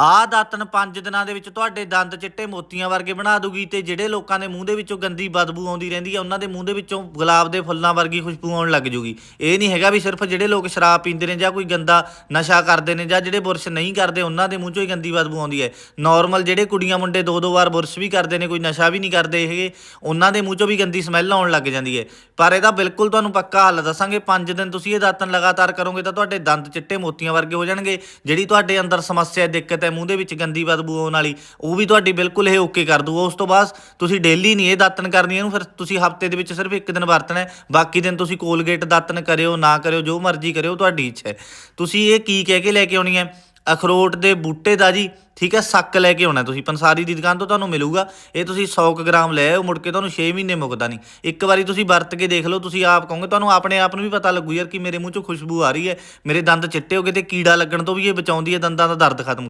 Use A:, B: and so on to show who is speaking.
A: ਆਹ ਦਾਤਨ 5 ਦਿਨਾਂ ਦੇ ਵਿੱਚ ਤੁਹਾਡੇ ਦੰਦ ਚਿੱਟੇ ਮੋਤੀਆਂ ਵਰਗੇ ਬਣਾ ਦੂਗੀ ਤੇ ਜਿਹੜੇ ਲੋਕਾਂ ਦੇ ਮੂੰਹ ਦੇ ਵਿੱਚੋਂ ਗੰਦੀ ਬਦਬੂ ਆਉਂਦੀ ਰਹਿੰਦੀ ਹੈ ਉਹਨਾਂ ਦੇ ਮੂੰਹ ਦੇ ਵਿੱਚੋਂ ਗੁਲਾਬ ਦੇ ਫੁੱਲਾਂ ਵਰਗੀ ਖੁਸ਼ਬੂ ਆਉਣ ਲੱਗ ਜੂਗੀ। ਇਹ ਨਹੀਂ ਹੈਗਾ ਵੀ ਸਿਰਫ ਜਿਹੜੇ ਲੋਕ ਸ਼ਰਾਬ ਪੀਂਦੇ ਨੇ ਜਾਂ ਕੋਈ ਗੰਦਾ ਨਸ਼ਾ ਕਰਦੇ ਨੇ ਜਾਂ ਜਿਹੜੇ ਬੁਰਸ਼ ਨਹੀਂ ਕਰਦੇ, ਉਹਨਾਂ ਦੇ ਮੂੰਹ ਚੋਂ ਹੀ ਗੰਦੀ ਬਦਬੂ ਆਉਂਦੀ ਹੈ। ਨਾਰਮਲ ਜਿਹੜੇ ਕੁੜੀਆਂ ਮੁੰਡੇ ਦੋ ਦੋ ਵਾਰ ਬੁਰਸ਼ ਵੀ ਕਰਦੇ ਨੇ, ਕੋਈ ਨਸ਼ਾ ਵੀ ਨਹੀਂ ਕਰਦੇ ਹੈਗੇ, ਉਹਨਾਂ ਦੇ ਮੂੰਹ ਚੋਂ ਵੀ ਗੰਦੀ ਸਮੈਲ ਆਉਣ ਲੱਗ ਜਾਂਦੀ ਹੈ। ਪਰ ਇਹਦਾ ਬਿਲਕੁਲ ਤੁਹਾਨੂੰ ਪੱਕਾ ਹੱਲ ਦੱਸਾਂਗੇ 5 ਦਿਨ ਤੁਸੀਂ ਇਹ ਦਾਤਨ ਲਗਾਤਾਰ ਕਰੋਗੇ ਤਾਂ ਤੁਹਾਡੇ ਦੰਦ ਚਿੱਟੇ ਮੋਤੀਆਂ ਵਰਗੇ ਹੋ ਜਾਣਗੇ, ਜਿਹੜੀ ਤੁਹਾਡੇ ਅੰਦਰ ਸਮੱਸਿਆ, ਦਿੱਕਤ ਹੈ ਮੂੰਹ ਦੇ ਵਿੱਚ ਗੰਦੀ ਬਦਬੂ ਆਉਣ ਵਾਲੀ, ਉਹ ਵੀ ਤੁਹਾਡੀ ਬਿਲਕੁਲ ਇਹ ਓਕੇ ਕਰ ਦੂਗਾ ਉਸ ਤੋਂ ਬਾਅਦ ਤੁਸੀਂ ਡੇਲੀ ਨਹੀਂ ਇਹ ਦਾਤਨ ਕਰਨੀ ਇਹਨੂੰ, ਫਿਰ ਤੁਸੀਂ ਹਫ਼ਤੇ ਦੇ ਵਿੱਚ ਸਿਰਫ ਇੱਕ ਦਿਨ ਵਰਤਣਾ ਹੈ। ਬਾਕੀ ਦਿਨ ਤੁਸੀਂ ਕੋਲਗੇਟ ਦਾਤਨ ਕਰਿਓ, ਨਾ ਕਰਿਓ, ਜੋ ਮਰਜ਼ੀ ਕਰਿਓ, ਤੁਹਾਡੀ ਇੱਛਾ ਹੈ। ਤੁਸੀਂ ਇਹ ਕੀ ਕਹਿ ਕੇ ਲੈ ਕੇ ਆਉਣੀ ਹੈ? ਅਖਰੋਟ ਦੇ ਬੂਟੇ ਦਾ ਜੀ, ਠੀਕ ਹੈ, ਸੱਕ ਲੈ ਕੇ ਆਉਣਾ ਤੁਸੀਂ। ਪੰਸਾਰੀ ਦੀ ਦੁਕਾਨ ਤੋਂ ਤੁਹਾਨੂੰ ਮਿਲੂਗਾ। ਇਹ ਤੁਸੀਂ 100 ਕੁ ਗ੍ਰਾਮ ਲੈ ਆਓ ਮੁੜ ਕੇ ਤੁਹਾਨੂੰ 6 ਮਹੀਨੇ ਮੁੱਕਦਾ ਨਹੀਂ। ਇੱਕ ਵਾਰੀ ਤੁਸੀਂ ਵਰਤ ਕੇ ਦੇਖ ਲਓ, ਤੁਸੀਂ ਆਪ ਕਹੋਗੇ, ਤੁਹਾਨੂੰ ਆਪਣੇ ਆਪ ਨੂੰ ਵੀ ਪਤਾ ਲੱਗੂ ਯਾਰ ਕਿ ਮੇਰੇ ਮੂੰਹ ਚੋਂ ਖੁਸ਼ਬੂ ਆ ਰਹੀ ਹੈ। ਮੇਰੇ ਦੰਦ ਚਿੱਟੇ ਹੋ ਗਏ ਤੇ ਕੀੜਾ ਲੱਗਣ ਤੋਂ ਵੀ ਇਹ ਬਚਾਉਂਦੀ ਹੈ, ਦੰਦਾਂ ਦਾ ਦਰਦ ਖਤਮ